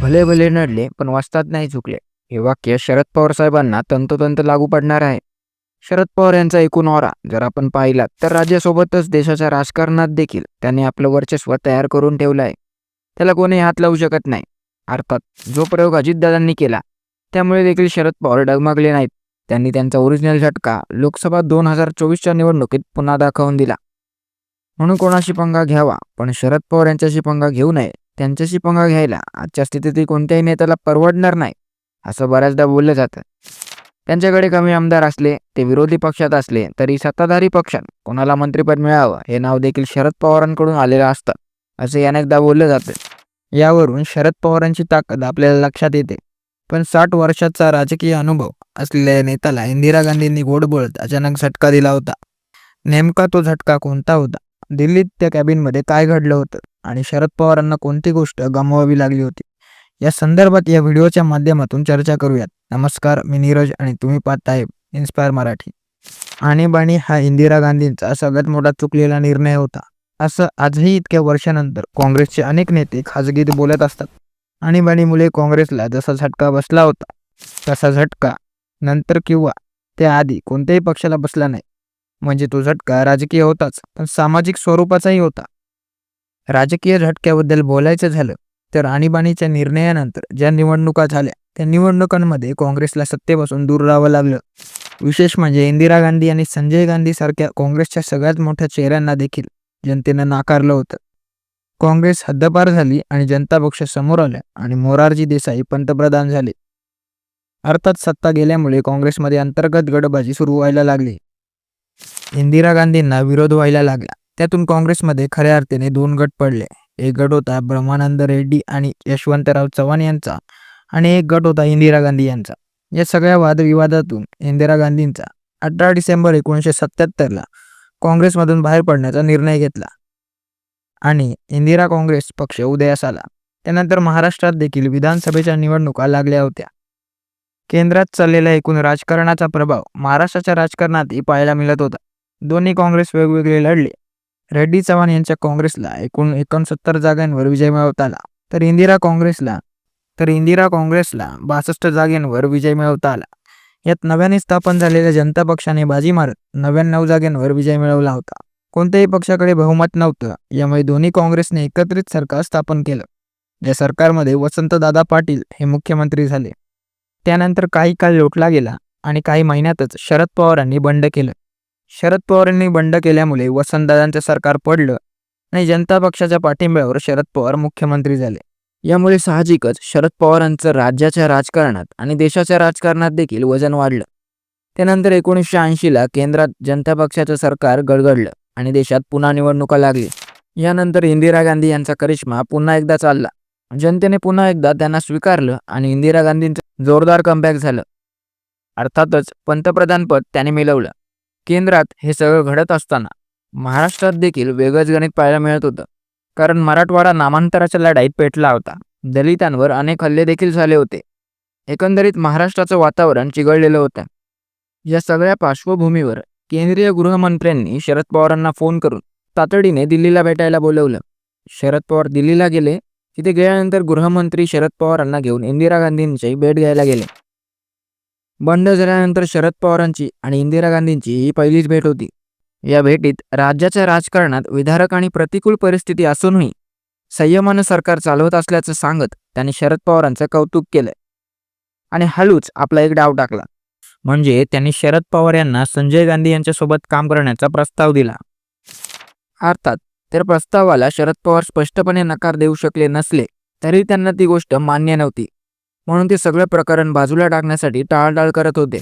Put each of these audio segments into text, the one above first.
भले भले नडले पण वाचतात नाही चुकले. हे वाक्य शरद पवार साहेबांना तंतोतंत लागू पडणार आहे. शरद पवार यांचा एकूण ऑरा जर आपण पाहिलात तर राज्यासोबतच देशाच्या राजकारणात देखील त्याने आपलं वर्चस्व तयार करून ठेवलं आहे. त्याला कोणी हात लावू शकत नाही. अर्थात जो प्रयोग अजितदादांनी केला त्यामुळे देखील शरद पवार डगमगले नाहीत. त्यांनी त्यांचा ओरिजिनल झटका लोकसभा दोन हजार चोवीसच्या निवडणुकीत पुन्हा दाखवून दिला. म्हणून कोणाशी पंगा घ्यावा पण शरद पवार यांच्याशी पंगा घेऊ नये त्यांच्याशी पंगा घ्यायला आजच्या स्थितीत कोणत्याही नेत्याला परवडणार नाही असं बऱ्याचदा बोललं जातं. त्यांच्याकडे कमी आमदार असले ते विरोधी पक्षात असले तरी सत्ताधारी पक्षात कोणाला मंत्रिपद मिळावं हे नाव देखील शरद पवारांकडून आलेलं असतं असे अनेकदा बोललं जातं. यावरून शरद पवारांची ताकद आपल्याला लक्षात येते. पण साठ वर्षाचा राजकीय अनुभव असलेल्या नेत्याला इंदिरा गांधींनी गोड बोलत अचानक झटका दिला होता. नेमका तो झटका कोणता होता? दिल्लीत त्या कॅबिनमध्ये काय घडलं होतं? आणि शरद पवारांना कोणती गोष्ट गमवावी लागली होती? या संदर्भात या व्हिडिओच्या माध्यमातून चर्चा करूयात. नमस्कार मी नीरज आणि तुम्ही पाहताय इन्स्पायर मराठी. आणीबाणी हा इंदिरा गांधींचा सगळ्यात मोठा चुकलेला निर्णय होता. असं आजही इतक्या वर्षानंतर काँग्रेसचे अनेक नेते खाजगीत बोलत असतात. आणीबाणीमुळे काँग्रेसला जसा झटका बसला होता तसा झटका नंतर किंवा त्याआधी कोणत्याही पक्षाला बसला नाही. म्हणजे तो झटका राजकीय होताच पण सामाजिक स्वरूपाचाही होता. राजकीय झटक्याबद्दल बोलायचं झालं तर आणीबाणीच्या निर्णयानंतर ज्या निवडणुका झाल्या त्या निवडणुकांमध्ये काँग्रेसला सत्तेपासून दूर राहावं लागलं. विशेष म्हणजे इंदिरा गांधी आणि संजय गांधी सारख्या काँग्रेसच्या सगळ्यात मोठ्या चेहऱ्यांना देखील जनतेनं नाकारलं होतं. काँग्रेस हद्दपार झाली आणि जनता पक्ष समोर आल्या आणि मोरारजी देसाई पंतप्रधान झाले. अर्थात सत्ता गेल्यामुळे काँग्रेसमध्ये अंतर्गत गडबाजी सुरू व्हायला लागली. इंदिरा गांधींना विरोध व्हायला लागला. त्यातून काँग्रेसमध्ये खऱ्या अर्थाने दोन गट पडले. एक गट होता ब्रह्मानंद रेड्डी आणि यशवंतराव चव्हाण यांचा आणि एक गट होता इंदिरा गांधी यांचा. या सगळ्या वादविवादातून इंदिरा गांधींचा अठरा डिसेंबर एकोणीसशे सत्याहत्तरला काँग्रेसमधून बाहेर पडण्याचा निर्णय घेतला आणि इंदिरा काँग्रेस पक्ष उदयास आला. त्यानंतर महाराष्ट्रात देखील विधानसभेच्या निवडणुका लागल्या होत्या. केंद्रात चाललेल्या एकूण राजकारणाचा प्रभाव महाराष्ट्राच्या राजकारणातही पाहायला मिळत होता. दोन्ही काँग्रेस वेगवेगळे लढले. रेड्डी चव्हाण यांच्या काँग्रेसला एकूण एकोणसत्तर जागांवर विजय मिळवता आला तर इंदिरा काँग्रेसला तर इंदिरा काँग्रेसला बासष्ट जागेंवर विजय मिळवता आला यात नव्याने स्थापन झालेल्या जनता पक्षाने बाजी मारत नव्याण्णव जागेंवर विजय मिळवला होता. कोणत्याही पक्षाकडे बहुमत नव्हतं. यामुळे दोन्ही काँग्रेसने एकत्रित सरकार स्थापन केलं या सरकारमध्ये वसंतदादा पाटील हे मुख्यमंत्री झाले. त्यानंतर काही काळ लोटला गेला आणि काही महिन्यातच शरद पवारांनी बंड केलं. शरद पवारांनी बंड केल्यामुळे वसंतदादांचं सरकार पडलं आणि जनता पक्षाच्या पाठिंब्यावर शरद पवार मुख्यमंत्री झाले. यामुळे साहजिकच शरद पवारांचं राज्याच्या राजकारणात आणि देशाच्या राजकारणात देखील वजन वाढलं. त्यानंतर एकोणीसशे ऐंशीला केंद्रात जनता पक्षाचं सरकार गडगडलं आणि देशात पुन्हा निवडणुका लागली यानंतर इंदिरा गांधी यांचा करिश्मा पुन्हा एकदा चालला. जनतेने पुन्हा एकदा त्यांना स्वीकारलं आणि इंदिरा गांधींचं जोरदार कमबॅक झालं. अर्थातच पंतप्रधानपद त्याने मिळवलं. केंद्रात हे सगळं घडत असताना महाराष्ट्रात देखील वेगळंच गणित पाहायला मिळत होतं. कारण मराठवाडा नामांतराच्या लढाईत पेटला होता. दलितांवर अनेक हल्ले देखील झाले होते. एकंदरीत महाराष्ट्राचं वातावरण चिघळलेलं होतं. या सगळ्या पार्श्वभूमीवर केंद्रीय गृहमंत्र्यांनी शरद पवारांना फोन करून तातडीने दिल्लीला भेटायला बोलवलं. शरद पवार दिल्लीला गेले. तिथे गेल्यानंतर गृहमंत्री शरद पवारांना घेऊन इंदिरा गांधींची भेट घ्यायला गेले. बंड झाल्यानंतर शरद पवारांची आणि इंदिरा गांधींची ही पहिलीच भेट होती. या भेटीत राज्याच्या राजकारणात विधारक आणि प्रतिकूल परिस्थिती असूनही संयमानं सरकार चालवत असल्याचं सांगत त्यांनी शरद पवारांचं कौतुक केलं आणि हळूच आपला एक डाव टाकला. म्हणजे त्यांनी शरद पवार यांना संजय गांधी यांच्यासोबत काम करण्याचा प्रस्ताव दिला. अर्थात तर प्रस्तावाला शरद पवार स्पष्टपणे नकार देऊ शकले नसले तरी त्यांना ती गोष्ट मान्य नव्हती. म्हणून ते सगळं प्रकरण बाजूला टाकण्यासाठी टाळटाळ करत होते.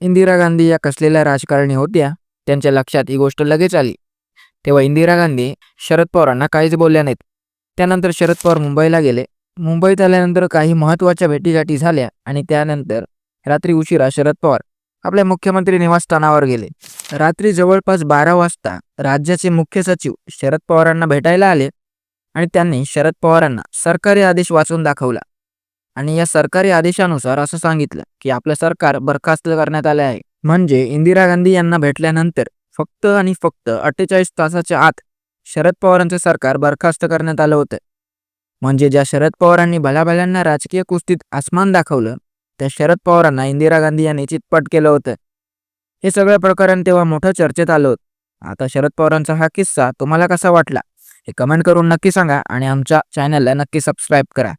इंदिरा गांधी या कसलेल्या राजकारणी होत्या त्यांच्या लक्षात ही गोष्ट लगेच आली. तेव्हा इंदिरा गांधी शरद पवारांना काहीच बोलल्या नाहीत. त्यानंतर शरद पवार मुंबईला गेले. मुंबईत आल्यानंतर काही महत्त्वाच्या भेटीगाठी झाल्या आणि त्यानंतर रात्री उशिरा शरद पवार आपल्या मुख्यमंत्री निवासस्थानावर गेले. रात्री जवळपास बारा वाजता राज्याचे मुख्य सचिव शरद पवारांना भेटायला आले आणि त्यांनी शरद पवारांना सरकारी आदेश वाचून दाखवला. आणि या सरकारी आदेशानुसार असं सांगितलं की आपलं सरकार बरखास्त करण्यात आले आहे. म्हणजे इंदिरा गांधी यांना भेटल्यानंतर फक्त आणि फक्त अठ्ठेचाळीस तासाच्या आत शरद पवारांचं सरकार बरखास्त करण्यात आलं होतं. म्हणजे ज्या शरद पवारांनी भल्याभल्यांना राजकीय कुस्तीत आसमान दाखवलं त्या शरद पवारांना इंदिरा गांधी यांनी चितपट केलं होतं. हे सगळं प्रकरण तेव्हा मोठं चर्चेत आलं होतं. आता शरद पवारांचा हा किस्सा तुम्हाला कसा वाटला? हे कमेंट करून नक्की सांगा आणि आमच्या चॅनलला नक्की सबस्क्राईब करा.